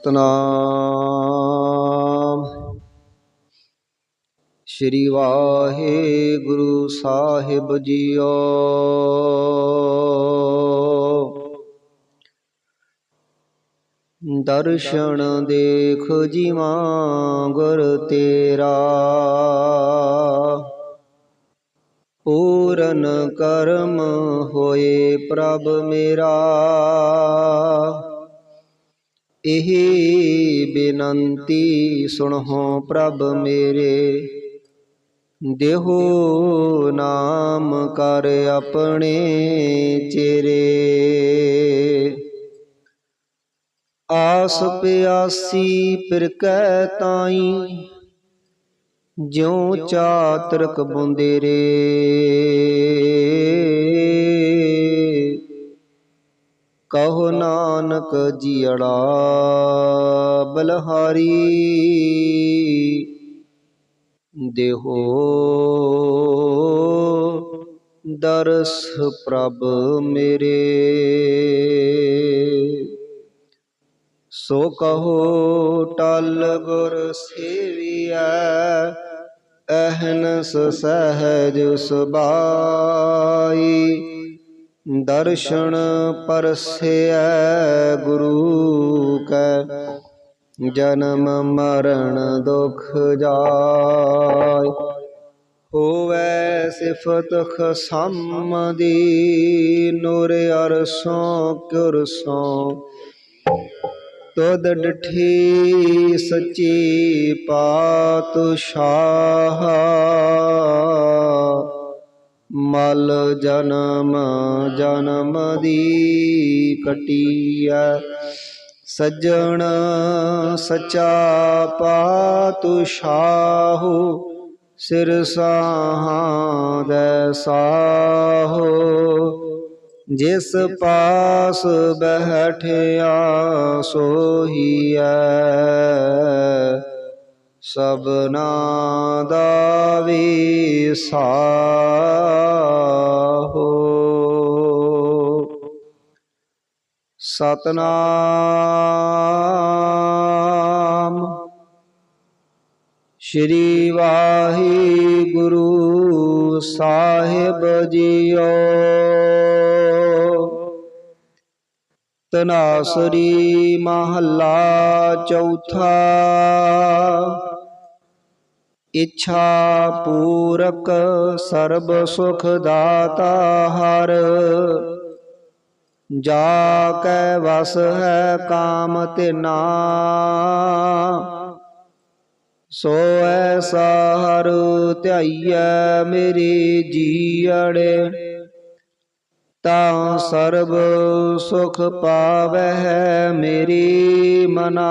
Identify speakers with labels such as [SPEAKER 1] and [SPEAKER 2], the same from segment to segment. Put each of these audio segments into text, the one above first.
[SPEAKER 1] ਸਤਨਾਮ। ਸ੍ਰੀ ਵਾਹਿਗੁਰੂ ਸਾਹਿਬ ਜੀਓ। ਦਰਸ਼ਨ ਦੇਖ ਜੀਵਾਂ ਗੁਰ ਤੇਰਾ। ਪੂਰਨ ਕਰਮ ਹੋਏ ਪ੍ਰਭ ਮੇਰਾ। ਇਹ ਬੇਨੰਤੀ ਸੁਣੋ ਪ੍ਰਭ ਮੇਰੇ। ਦੇਹੋ ਨਾਮ ਕਰ ਆਪਣੇ ਚਿਹਰੇ। ਆਸ ਪਿਆਸੀ ਫਿਰ ਕਹਿ ਤਾਈ, ਜਿਉ ਚਾਤਰਕ ਬੁੰਦੇਰੇ। ਕਹੋ ਨਾਨਕ ਜੀੜਾ ਬਲਹਾਰੀ। ਦੇਹੋ ਦਰਸ ਪ੍ਰਭ ਮੇਰੇ। ਸੋ ਕਹੋ ਟਲ ਗੁਰ ਸੇਵੀਐ, ਅਹਨਸ ਸਹਜ ਸੁਬਾਈ ਦਰਸ਼ਨ ਪਰਸੈ ਗੁਰੂ ਕੈ, ਜਨਮ ਮਰਨ ਦੁਖ ਜਾਇ ਹੋਵੈ ਸਿਫਤ ਖਸਮ ਦੀ, ਨੂਰ ਅਰਸੋਂ ਕਿਰਸੋਂ ਤੁਧ ਡਠੀ ਸੱਚੀ ਪਾਤਸ਼ਾਹ। ਮਲ ਜਨਮ ਜਨਮ ਦੀ ਕਟਿਆ ਸੱਜਣ ਸਚਾ ਪਾਤਸ਼ਾਹੂ, ਸਿਰ ਸਾਹਾਂ ਦੇ ਸਾਹੋ। ਜਿਸ ਪਾਸ ਬਹਿਠਿਆ ਸੋਹੀਐ। ਸਭਨਾ ਦਾ ਵਿਸਾਹੋ ਸਤਨਾਮ ਸ਼੍ਰੀ ਵਾਹਿਗੁਰੂ ਸਾਹਿਬ ਜੀਓ। ਤਨਾਸਰੀ ਮਹੱਲਾ ਚੌਥਾ ਇੱਛਾ ਪੂਰਕ ਸਰਬ ਸੁਖ ਦਾਤਾ ਹਰ ਜਾ ਕੈ ਵਸ ਹੈ ਕਾਮ ਤਿਨਾ ਸੋ ਐਸਾ ਹਰ ਧਿਆਈਐ ਮੇਰੇ ਜੀਅੜੇ ਤਾਂ ਸਰਬ ਸੁਖ ਪਾਵਹਿ ਮੇਰੀ ਮਨਾ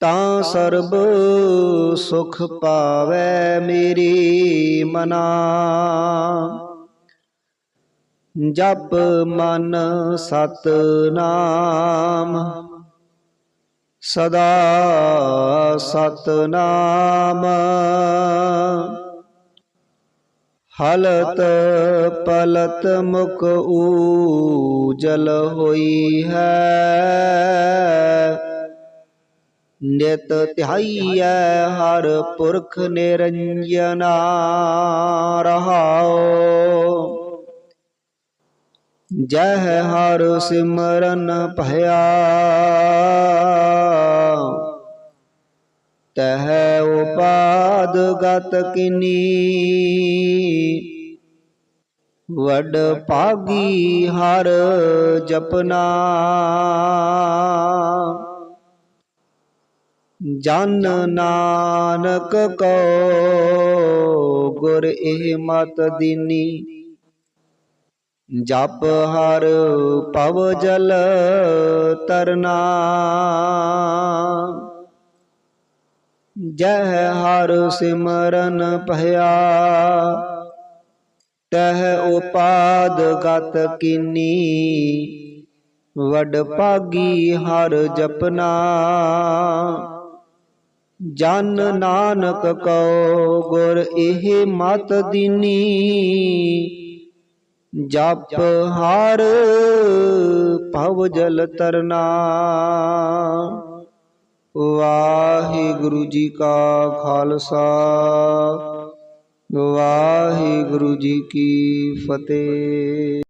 [SPEAKER 1] ਤਾਂ ਸਰਬ ਸੁਖ ਪਾਵੈ ਮੇਰੀ ਮਨਾ। ਜਪ ਮਨ ਸਤ ਨਾਮ ਸਦਾ ਸਤ ਨਾਮ। ਹਲਤ ਪਲਤ ਮੁਖ ਊਜਲ ਹੋਈ ਹੈ। ਨਿਤ ਧਿਆਈਐ, ਹਰ ਪੁਰਖ ਨਿਰੰਜਨਾ ਰਹਾਓ ਜਹ ਹਰ ਸਿਮਰਨ ਭਇਆ। ਤਹ ਉਪਾਦ ਗਤ ਕਿਨੀ। ਵਡ ਭਾਗੀ ਹਰ ਜਪਨਾ। ਜਨ ਨਾਨਕ ਕੋ ਗੁਰ ਇਹ ਮਤ ਦੀਨੀ। ਜਪ ਹਰ ਪਵ ਜਲ ਤਰਨਾ। ਜਹ ਹਰ ਸਿਮਰਨ ਭਇਆ। ਤਹ ਉਪਾਦ ਗਤ ਕੀਨੀ। ਵਡ ਭਾਗੀ ਹਰ ਜਪਨਾ। ਜਨ ਨਾਨਕ ਕਉ ਗੁਰ ਇਹ ਮਤ ਦੀਨੀ। ਜਪ ਹਰ ਭਵ ਜਲ ਤਰਨਾ। ਵਾਹਿਗੁਰੂ ਜੀ ਕਾ ਖਾਲਸਾ। ਵਾਹਿਗੁਰੂ ਜੀ ਕੀ ਫਤਿਹ।